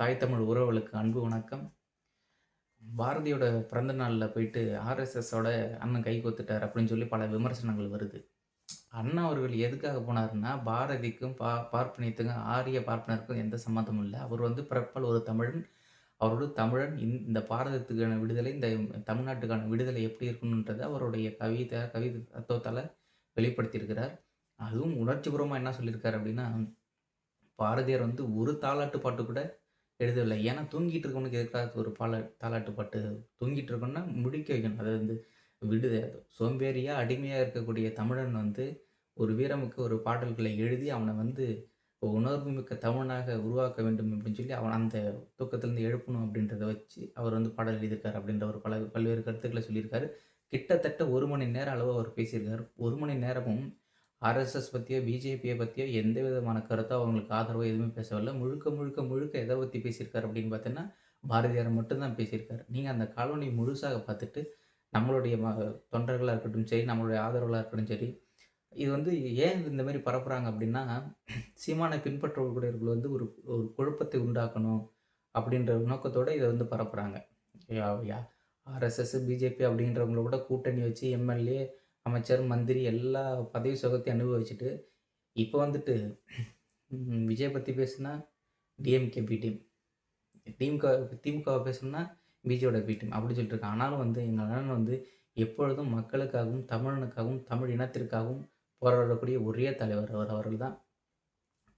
தாய் தமிழ் உறவுகளுக்கு அன்பு வணக்கம். பாரதியோட பிறந்த நாளில் போயிட்டு ஆர்எஸ்எஸோட அண்ணன் கை கோத்துட்டார் அப்படின்னு சொல்லி பல விமர்சனங்கள் வருது. அண்ணா அவர்கள் எதுக்காக போனாருன்னா, பாரதிக்கும், பா பார்ப்பனியத்துக்கும், ஆரிய பார்ப்பனருக்கும் எந்த சம்மந்தமும் இல்லை அவர் வந்து பிறப்பால் ஒரு தமிழன். அவரோட தமிழன் இந்த பாரதத்துக்கான விடுதலை, இந்த தமிழ்நாட்டுக்கான விடுதலை எப்படி இருக்கணுன்றதை அவருடைய கவிதை கவி தத்துவத்தால் வெளிப்படுத்தியிருக்கிறார். அதுவும் உணர்ச்சிபூர்வமாக என்ன சொல்லியிருக்காரு அப்படின்னா, பாரதியார் வந்து ஒரு தாலாட்டு பாட்டு கூட எழுதவில்லை. ஏன்னா தூங்கிட்டு இருக்கவனுக்கு எதுக்காக ஒரு பால தாலாட்டு பாட்டு? தூங்கிட்டு இருக்கோன்னா முடிக்க வைக்கணும். அது வந்து விடுதல் சோம்பேறியாக அடிமையாக இருக்கக்கூடிய தமிழன் வந்து ஒரு வீரமிக்க ஒரு பாடல்களை எழுதி அவனை வந்து உணர்வு மிக்க தமிழனாக உருவாக்க வேண்டும் அப்படின்னு சொல்லி அவன் அந்த தூக்கத்திலிருந்து எழுப்பணும் அப்படின்றத வச்சு அவர் வந்து பாடல் எழுதியிருக்கார் அப்படின்ற ஒரு பல பல்வேறு கருத்துக்களை சொல்லியிருக்காரு. கிட்டத்தட்ட ஒரு மணி நேரம் அளவு அவர் பேசியிருக்கார் ஒரு மணி நேரமும் ஆர்எஸ்எஸ் பற்றியோ பிஜேபியை பற்றியோ எந்த விதமான கருத்தோ அவங்களுக்கு ஆதரவோ எதுவுமே பேசவில்லை முழுக்க, முழுக்க, முழுக்க எதை பற்றி பேசியிருக்காரு அப்படின்னு பார்த்தீங்கன்னா, பாரதியார் மட்டும்தான் பேசியிருக்காரு. நீங்கள் அந்த காலனி முழுசாக பார்த்துட்டு, நம்மளுடைய ம தொண்டர்களாக இருக்கட்டும் சரி, நம்மளுடைய ஆதரவுகளாக இருக்கட்டும் சரி, இது வந்து ஏன் இந்த மாதிரி பரப்புகிறாங்க அப்படின்னா, சீமானை பின்பற்றக்கூடியவர்கள் வந்து ஒரு ஒரு குழப்பத்தை உண்டாக்கணும் அப்படின்ற நோக்கத்தோடு இதை வந்து பரப்புகிறாங்க ஆர்எஸ்எஸ், பிஜேபி அப்படின்றவங்கள கூட கூட்டணி வச்சு எம்எல்ஏ, அமைச்சர், மந்திரி எல்லா பதவி சுகத்தையும் அனுபவிச்சுட்டு, இப்போ வந்துட்டு விஜய் பற்றி பேசுனா டிஎம்கே பி டீம். திமுக திமுகவை பேசணும்னா பிஜேயோட பி டீம். அப்படி சொல்லிட்டு இருக்காங்க. ஆனாலும் வந்து எங்கள் அண்ணன் வந்து எப்பொழுதும் மக்களுக்காகவும், தமிழனுக்காகவும், தமிழ் இனத்திற்காகவும் போராடக்கூடிய ஒரே தலைவர் அவர் அவர்கள் தான்.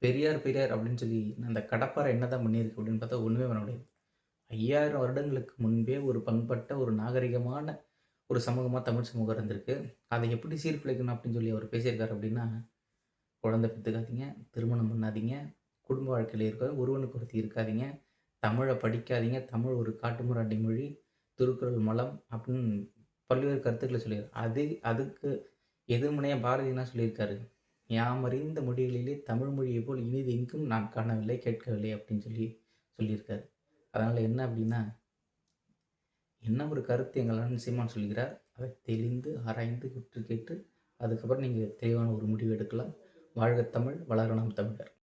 பெரியார், பெரியார் அப்படின்னு சொல்லி அந்த கடப்பாரை என்னதான் பண்ணியிருக்கு அப்படின்னு பார்த்தா ஒன்றுமே பண்ண முடியாது. 5000 வருடங்களுக்கு முன்பே ஒரு பண்பட்ட, ஒரு நாகரிகமான ஒரு சமூகமாக தமிழ் சமூகம் இருந்திருக்கு. அதை எப்படி சீர்குலைக்கணும் அப்படின்னு சொல்லி அவர் பேசியிருக்காரு அப்படின்னா, குழந்தை பெற்றுக்காதீங்க திருமணம் பண்ணாதீங்க, குடும்ப வாழ்க்கையில் இருக்க ஒருவனுக்கு ஒருத்தி இருக்காதீங்க, தமிழை படிக்காதீங்க, தமிழ் ஒரு காட்டுமுறாட்டி மொழி, திருக்குறள் மலம் அப்படின்னு பல்வேறு கருத்துக்களை சொல்லியிருக்காரு. அது அதுக்கு எதிர்மனையா பாரதினா சொல்லியிருக்காரு? "யாமறிந்த மொழிகளிலே தமிழ் மொழியை போல் இனிது எங்கும் நான் காணவில்லை, கேட்கவில்லை" அப்படின்னு சொல்லி சொல்லியிருக்காரு. அதனால் என்ன அப்படின்னா, என்ன ஒரு கருத்து எங்களால் அண்ணன் சீமான் சொல்கிறார், அதை தெளிந்து, ஆராய்ந்து, உற்று கேட்டு, அதுக்கப்புறம் நீங்கள் தெளிவான ஒரு முடிவு எடுக்கலாம். வாழ்க தமிழ்! வளர நாம் தமிழர்!